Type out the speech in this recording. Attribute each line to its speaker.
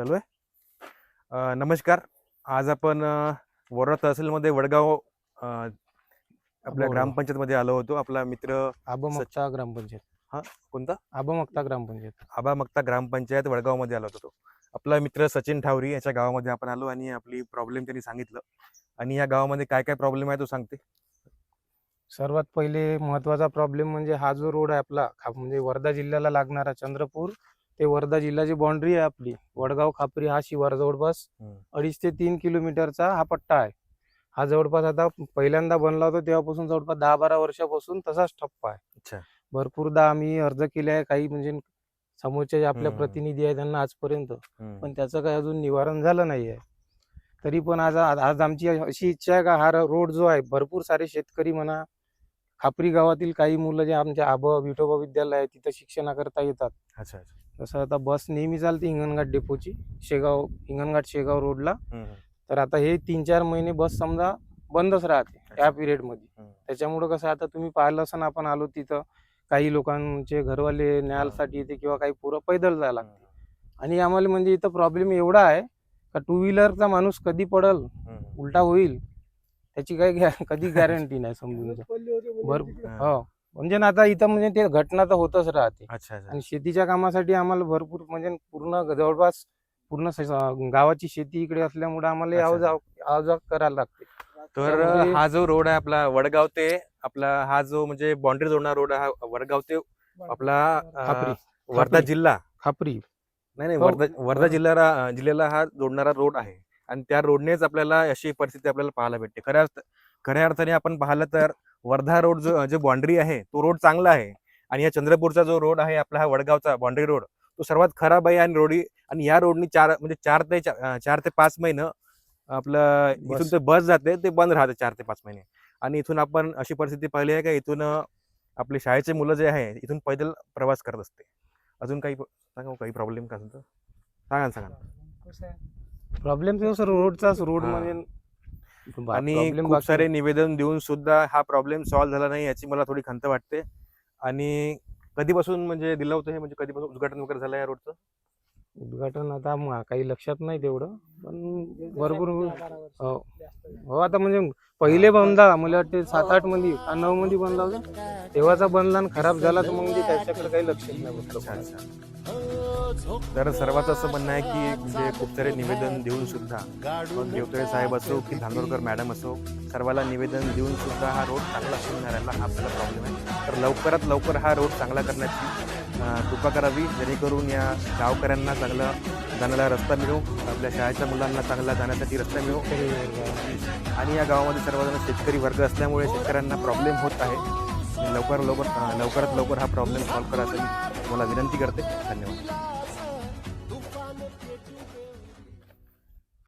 Speaker 1: चालू आहे. नमस्कार. आज आपण अ, वरोरा तहसीलमध्ये वडगाव आपल्या
Speaker 2: हो.
Speaker 1: ग्रामपंचायतमध्ये आलो होतो. आपला मित्र
Speaker 2: आबमक्ता ग्रामपंचायत.
Speaker 1: कोणता?
Speaker 2: आबमक्ता ग्रामपंचायत.
Speaker 1: आबा मक्ता ग्रामपंचायत वडगावमध्ये आलो होतो. आपला मित्र सचिन ठावरी याच्या गावामध्ये आपण आलो आणि आपली प्रॉब्लेम त्यांनी सांगितलं. आणि या गावामध्ये काय काय प्रॉब्लेम आहे तो सांगते?
Speaker 2: सर्वात पहिले महत्त्वाचा प्रॉब्लेम म्हणजे हा जो रोड आहे आपला म्हणजे वर्धा जिल्ह्याला लागणारा चंद्रपूर ते वर्धा जिल्ह्याची बाउंड्री आहे आपली वडगाव खापरी हा शिवार जवळपास. अडीच ते तीन किलोमीटरचा हा पट्टा आहे हा जवळपास आता पहिल्यांदा बनला होता तेव्हापासून जवळपास दहा बारा वर्षापासून तसाच ठप्प आहे
Speaker 1: अच्छा.
Speaker 2: भरपूरदा आम्ही अर्ज केले आहे काही म्हणजे समोरचे जे आपल्या. प्रतिनिधी आहे त्यांना आजपर्यंत. पण त्याचं काही अजून निवारण झालं नाही आहे तरी पण आज आज आमची अशी इच्छा आहे का हा रोड जो आहे भरपूर सारे शेतकरी म्हणा खापरी गावातील काही मुलं जे आमच्या आब विठोबा विद्यालय आहे तिथं शिक्षणाकरता येतात तसं आता बस नेहमी चालते हिंगणघाट डेपोची शेगाव हिंगणघाट शेगाव रोडला. तर आता हे तीन चार महिने बस समजा बंदच राहते. या पिरियडमध्ये
Speaker 1: हम्म.
Speaker 2: त्याच्यामुळं कसं आता तुम्ही पाहिलं असं आपण आलो तिथं काही लोकांचे घरवाले न्यायासाठी येते किंवा काही पुरं पैदल जायला लागते आणि आम्हाला म्हणजे इथं प्रॉब्लेम एवढा आहे का टू व्हीलरचा माणूस कधी पडल. उलटा होईल त्याची काही कधी गॅरंटी नाही समजून जा. भर
Speaker 1: हा.
Speaker 2: म्हणजे ना आता इथं म्हणजे ते घटना तर होतच राहते.
Speaker 1: अच्छा अच्छा.
Speaker 2: आणि शेतीच्या कामासाठी आम्हाला भरपूर म्हणजे पूर्ण जवळपास पूर्ण स- गावाची शेती इकडे असल्यामुळे आम्हाला
Speaker 1: अच्छा.
Speaker 2: याव जाव करायला लागते.
Speaker 1: तर
Speaker 2: त्यामुळे-
Speaker 1: हा जो रोड आहे आपला वडगाव ते आपला हा जो म्हणजे बाउंड्री जोडणारा रोड आहे हा वडगाव ते आपला अ, वर्धा
Speaker 2: खापरी.
Speaker 1: जिल्हा.
Speaker 2: खापरी.
Speaker 1: नाही नाही
Speaker 2: हो,
Speaker 1: वर्धा वर्धा
Speaker 2: वर-
Speaker 1: जिल्ह्याला जिल्ह्याला हा जोडणारा रोड आहे. आणि त्या रोडनेच आपल्याला अशी परिस्थिती आपल्याला पाहायला भेटते. खऱ्या अर्थ खऱ्या अर्थाने आपण पाहिलं तर वर्धा रोड जो जो बाउंड्री आहे तो रोड चांगला आहे आणि या चंद्रपूरचा जो रोड आहे आपला हा वडगावचा बाउंड्री रोड तो सर्वात खराब आहे आणि रोडी आणि या रोडनी चार म्हणजे चार ते चार ते पाच महिनं आपलं इथून
Speaker 2: बस.
Speaker 1: ते बस जाते ते बंद राहते चार ते पाच महिने आणि इथून आपण अशी परिस्थिती पाहिली आहे का इथून अं, आपले शाळेचे मुलं जे आहे इथून पैदल प्रवास करत असते अजून काही सांगा हो, काही प्रॉब्लेम का असेल तर सांगा ना, सांगा.
Speaker 2: प्रॉब्लेम सर रोडचाच रोड. म्हणजे
Speaker 1: आणि खूप सारे. निवेदन देऊन सुद्धा हा प्रॉब्लेम सॉल्व्ह झाला नाही याची मला थोडी खंत वाटते. आणि कधीपासून म्हणजे दिलं होतं हे? म्हणजे कधीपासून उद्घाटन वगैरे झालं या रोडचं?
Speaker 2: उद्घाटन आता काही लक्षात नाही तेवढं. पण भरपूर हो. हो आता म्हणजे पहिले बनला मला वाटते सात आठमध्ये का नऊ मध्ये बनला होता तेव्हाचा बनला आणि खराब झाला तर मग ते त्याच्याकडे काही लक्षच नाही
Speaker 1: तर सर्वांचं असं म्हणणं आहे की म्हणजे खूप सारे निवेदन देऊन सुद्धा मग देवतळे साहेब असो की धानोरकर मॅडम असो सर्वाला निवेदन देऊन सुद्धा हा रोड चांगला होऊन राहिला हा आपला प्रॉब्लेम आहे. तर लवकरात लवकर हा रोड चांगला करण्याची कृपा करावी. जेणेकरून या गावकऱ्यांना चांगला जाण्याला रस्ता मिळो आपल्या शाळेच्या मुलांना चांगला जाण्यासाठी रस्ता मिळो. आणि या गावामध्ये सर्वजण शेतकरी वर्ग असल्यामुळे शेतकऱ्यांना प्रॉब्लेम होत आहे. लवकर लवकर लवकरात लवकर हा प्रॉब्लेम सॉल्व्ह करा असं तुम्हाला विनंती करते. धन्यवाद.